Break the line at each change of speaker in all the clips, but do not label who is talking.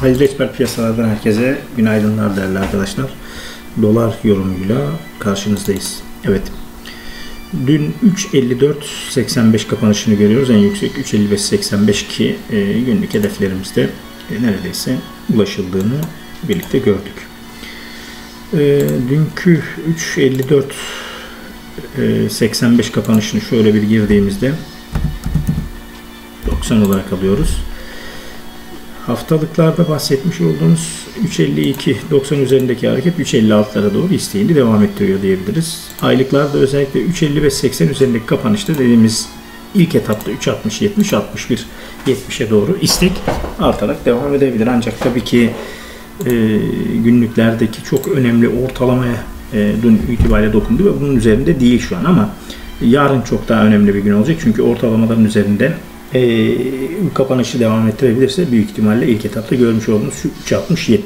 Hayırlı eksper piyasalardan herkese günaydınlar değerli arkadaşlar. Dolar yorumuyla karşınızdayız. Evet. Dün 3.54.85 kapanışını görüyoruz. En yüksek 3.55.85 ki e, günlük hedeflerimizde e, neredeyse ulaşıldığını birlikte gördük. E, dünkü 3.54 85 kapanışını şöyle bir girdiğimizde 90 olarak alıyoruz. Haftalıklarda bahsetmiş olduğumuz 3.52-90 üzerindeki hareket 3.56'lara doğru isteğini devam ettiriyor diyebiliriz. Aylıklarda özellikle 3.55-80 üzerindeki kapanışta dediğimiz ilk etapta 3.60-70, 61 70'e doğru istek artarak devam edebilir. Ancak tabii ki e, günlüklerdeki çok önemli ortalamaya e, dün itibariyle dokundu ve bunun üzerinde değil şu an ama yarın çok daha önemli bir gün olacak. Çünkü ortalamaların üzerinde e, kapanışı devam ettirebilirse büyük ihtimalle ilk etapta görmüş olduğunuz şu 3.60-70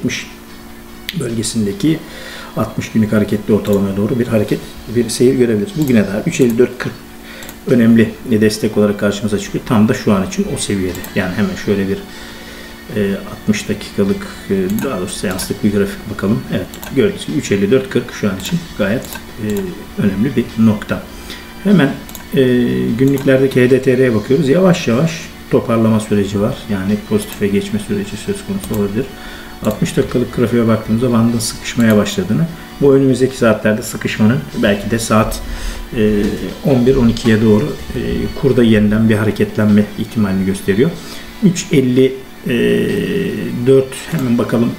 bölgesindeki 60 günlük hareketli ortalamaya doğru bir hareket, bir seyir görebiliriz. Bugüne daha 3.54-40 önemli destek olarak karşımıza çıkıyor. Tam da şu an için o seviyede. Yani hemen şöyle bir 60 dakikalık daha doğrusu seanslık bir grafik bakalım. Evet gördüğünüz gibi 3.54-40 şu an için gayet önemli bir nokta. Hemen e, günlüklerdeki HDTR'ye bakıyoruz. Yavaş yavaş toparlama süreci var. Yani pozitife geçme süreci söz konusu olabilir. 60 dakikalık grafiğe baktığımızda bandın sıkışmaya başladığını, bu önümüzdeki saatlerde sıkışmanın belki de saat e, 11-12'ye doğru e, kurda yeniden bir hareketlenme ihtimalini gösteriyor. 3.54 e, hemen bakalım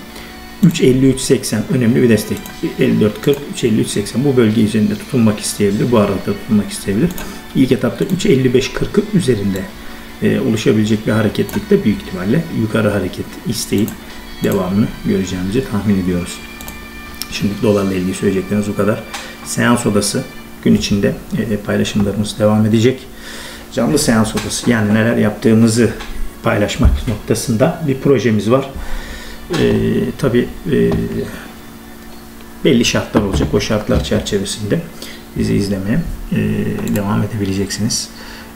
3.53.80 önemli bir destek. 54.40, 3.53.80 bu bölge üzerinde tutunmak isteyebilir. Bu aralıkta tutunmak isteyebilir. İlk etapta 3.55.40'ın üzerinde e, oluşabilecek bir hareketlikte büyük ihtimalle yukarı hareket isteği devamını göreceğimizi tahmin ediyoruz. Şimdi dolarla ilgili söyleyecekleriniz bu kadar. Seans odası gün içinde e, paylaşımlarımız devam edecek. Canlı seans odası yani neler yaptığımızı paylaşmak noktasında bir projemiz var. E, tabii e, belli şartlar olacak. O şartlar çerçevesinde bizi izlemeye e, devam edebileceksiniz.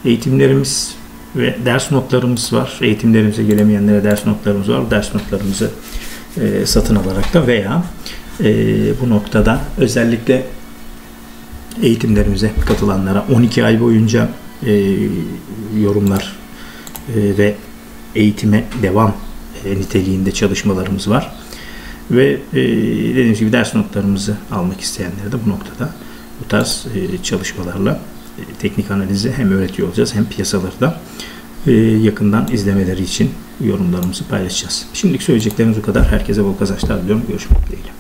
Eğitimlerimiz ve ders notlarımız var. Eğitimlerimize gelemeyenlere ders notlarımız var. Ders notlarımızı e, satın alarak da veya e, bu noktada özellikle eğitimlerimize katılanlara 12 ay boyunca e, yorumlar e, ve eğitime devam niteliğinde çalışmalarımız var. Ve e, dediğim gibi ders notlarımızı almak isteyenlere de bu noktada bu tarz e, çalışmalarla e, teknik analizi hem öğretiyor olacağız hem piyasaları da e, yakından izlemeleri için yorumlarımızı paylaşacağız. Şimdilik söyleyeceklerimiz bu kadar. Herkese bol kazançlar diliyorum. Görüşmek dileğiyle.